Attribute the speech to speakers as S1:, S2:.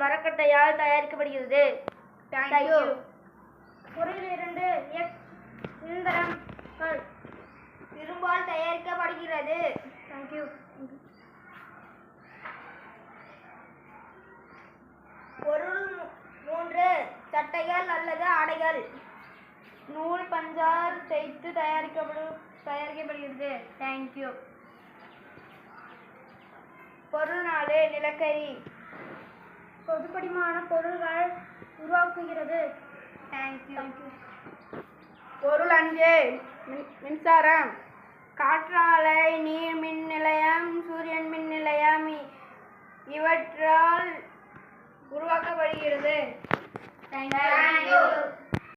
S1: இரும்பால் தயாரிக்கப்படுகிறது. தேங்க்யூ
S2: பொருள் இரண்டு எக்ஸ் இயந்திரங்கள்
S1: இரும்பால் தயாரிக்கப்படுகிறது.
S2: தேங்க்யூ
S1: பொருள் மூன்று சட்டைகள் அல்லது ஆடைகள். நூல் பஞ்சால் தைத்து தயாரிக்கப்படும் தயாரிக்கப்படுகிறது. தேங்க்யூ பொருள் நாலு நிலக்கரி.
S2: பொதுப்படிமான பொருள்கள் உருவாக்குகிறது.
S1: தேங்க்யூ பொருள் அஞ்சு மின்- மின்சாரம். காற்றாலை நீர் மின் நிலையம் சூரியன் மின் நிலையம் இவற்றால் உருவாக்கப்படுகிறது.